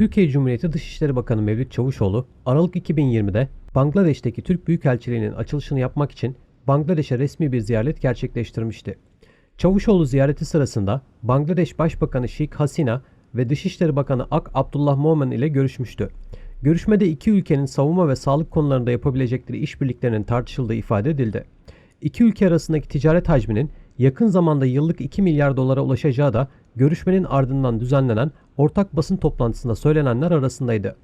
Türkiye Cumhuriyeti Dışişleri Bakanı Mevlüt Çavuşoğlu, Aralık 2020'de Bangladeş'teki Türk Büyükelçiliğinin açılışını yapmak için Bangladeş'e resmi bir ziyaret gerçekleştirmişti. Çavuşoğlu ziyareti sırasında Bangladeş Başbakanı Sheikh Hasina ve Dışişleri Bakanı Ak Abdullah Momen ile görüşmüştü. Görüşmede iki ülkenin savunma ve sağlık konularında yapabilecekleri işbirliklerinin tartışıldığı ifade edildi. İki ülke arasındaki ticaret hacminin yakın zamanda yıllık 2 milyar dolara ulaşacağı da görüşmenin ardından düzenlenen ortak basın toplantısında söylenenler arasındaydı.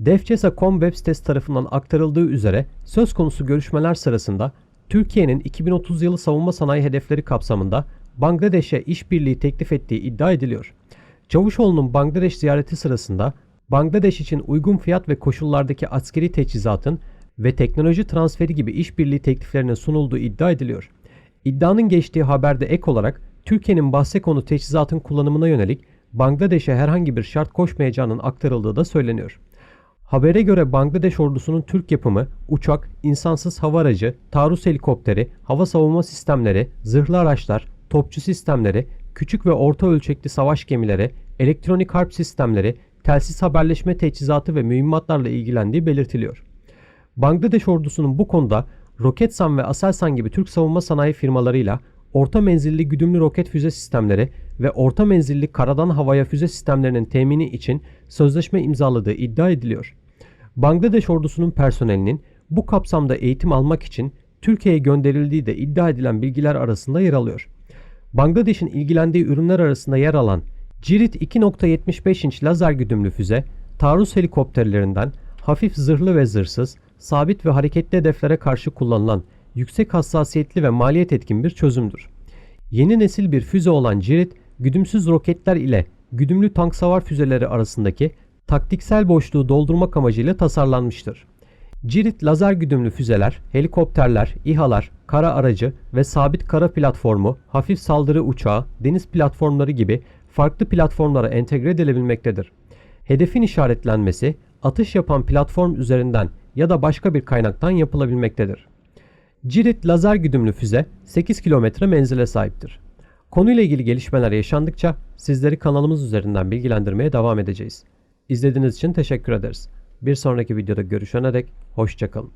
Defcesa.com web sitesi tarafından aktarıldığı üzere söz konusu görüşmeler sırasında Türkiye'nin 2030 yılı savunma sanayi hedefleri kapsamında Bangladeş'e işbirliği teklif ettiği iddia ediliyor. Çavuşoğlu'nun Bangladeş ziyareti sırasında Bangladeş için uygun fiyat ve koşullardaki askeri teçhizatın ve teknoloji transferi gibi işbirliği tekliflerinin sunulduğu iddia ediliyor. İddianın geçtiği haberde ek olarak Türkiye'nin bahse konu teçhizatın kullanımına yönelik Bangladeş'e herhangi bir şart koşmayacağının aktarıldığı da söyleniyor. Habere göre Bangladeş ordusunun Türk yapımı uçak, insansız hava aracı, taarruz helikopteri, hava savunma sistemleri, zırhlı araçlar, topçu sistemleri, küçük ve orta ölçekli savaş gemileri, elektronik harp sistemleri, telsiz haberleşme teçhizatı ve mühimmatlarla ilgilendiği belirtiliyor. Bangladeş ordusunun bu konuda Roketsan ve Aselsan gibi Türk savunma sanayi firmalarıyla orta menzilli güdümlü roket füze sistemleri ve orta menzilli karadan havaya füze sistemlerinin temini için sözleşme imzaladığı iddia ediliyor. Bangladeş ordusunun personelinin bu kapsamda eğitim almak için Türkiye'ye gönderildiği de iddia edilen bilgiler arasında yer alıyor. Bangladeş'in ilgilendiği ürünler arasında yer alan Cirit 2.75 inç lazer güdümlü füze, taarruz helikopterlerinden hafif zırhlı ve zırhsız, sabit ve hareketli hedeflere karşı kullanılan yüksek hassasiyetli ve maliyet etkin bir çözümdür. Yeni nesil bir füze olan Cirit, güdümsüz roketler ile güdümlü tank savar füzeleri arasındaki taktiksel boşluğu doldurmak amacıyla tasarlanmıştır. Cirit lazer güdümlü füzeler, helikopterler, İHA'lar, kara aracı ve sabit kara platformu, hafif saldırı uçağı, deniz platformları gibi farklı platformlara entegre edilebilmektedir. Hedefin işaretlenmesi, atış yapan platform üzerinden ya da başka bir kaynaktan yapılabilmektedir. Cirit lazer güdümlü füze 8 kilometre menzile sahiptir. Konuyla ilgili gelişmeler yaşandıkça sizleri kanalımız üzerinden bilgilendirmeye devam edeceğiz. İzlediğiniz için teşekkür ederiz. Bir sonraki videoda görüşene dek hoşçakalın.